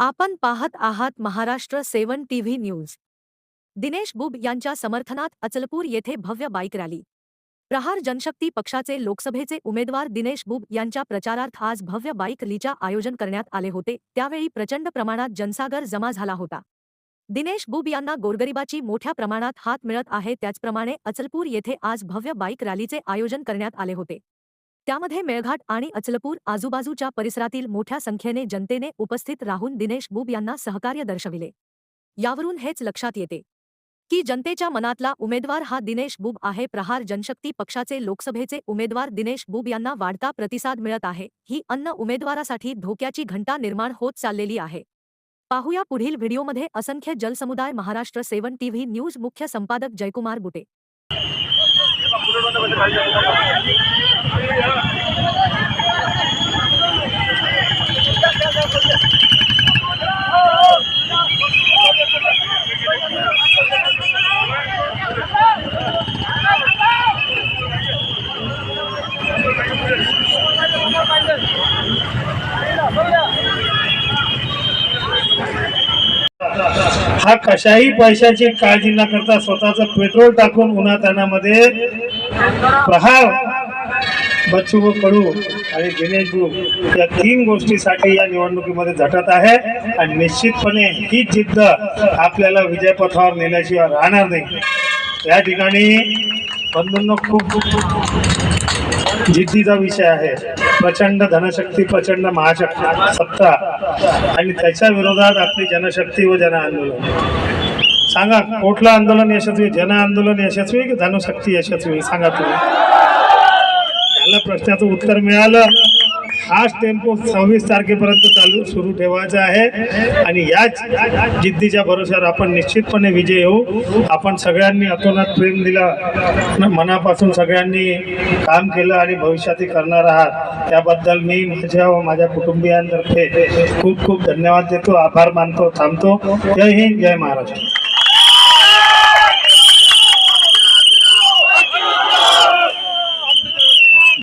आपण पाहत आहात Maharashtra seven TV news. Dinesh Bub यांच्या समर्थनात अचलपूर येथे भव्य बाईक रॅली. प्रहार जनशक्ती पक्षाचे लोकसभेचे उमेदवार दिनेश बुब यांच्या प्रचारार्थ आज भव्य बाईक रॅलीच्या आयोजन करण्यात आले होते. त्यावेळी प्रचंड प्रमाणात जनसागर जमा झाला होता. दिनेश बुब यांना गोरगरिबाची मोठ्या प्रमाणात हात मिळत आहे. त्याचप्रमाणे अचलपूर येथे आज भव्य बाईक रॅलीचे आयोजन करण्यात आले होते. त्यामध्ये मेळघाट आणि अचलपूर आजूबाजूच्या परिसरातील मोठ्या संख्येने जनतेने उपस्थित राहून दिनेश बुब यांना सहकार्य दर्शविले. यावरून हेच लक्षात येते की जनतेच्या मनातला उमेदवार हा दिनेश बुब आहे. प्रहार जनशक्ती पक्षाचे लोकसभेचे उमेदवार दिनेश बुब यांना वाढता प्रतिसाद मिळत आहे. ही अन्न उमेदवारासाठी धोक्याची घंटा निर्माण होत चाललेली आहे. पाहूया पुढील व्हिडिओमध्ये असंख्य जलसमुदाय महाराष्ट्र सेवन टीव्ही न्यूज मुख्य संपादक जयकुमार बुटे. हा कशाही पैशाची काळजी न करता स्वतःच पेट्रोल टाकून उन्हातानामध्ये प्रहार बच्चू कडू आणि दिनेश बुक या तीन गोष्टीसाठी या निवडणुकीमध्ये झटत आहे. आणि निश्चितपणे ही जिद्द आपल्याला विजयपथावर नेल्याशिवाय राहणार नाही. या ठिकाणी बंधूंनो खूप जिद्दीचा विषय आहे. प्रचंड धनशक्ती प्रचंड महाशक्ती सत्ता. आणि त्याच्या विरोधात आपली जनशक्ती व जन आंदोलन. सांगा कुठलं आंदोलन यशस्वी? जन आंदोलन यशस्वी की धनशक्ती यशस्वी? सांगा तुम्ही. त्याला प्रश्नाचं उत्तर मिळालं. हाच टेम्पो सव्वीस तारखेपर्यंत चालू सुरू ठेवायचा आहे. आणि याच जिद्दीच्या भरोश्यावर आपण निश्चितपणे विजय येऊ आपण सगळ्यांनी अतोनात प्रेम दिला मनापासून सगळ्यांनी काम केलं आणि भविष्यातही करणार आहात. त्याबद्दल मी माझ्या व माझ्या कुटुंबियांतर्फे खूप खूप धन्यवाद देतो आभार मानतो थांबतो. जय हिंद जय महाराष्ट्र.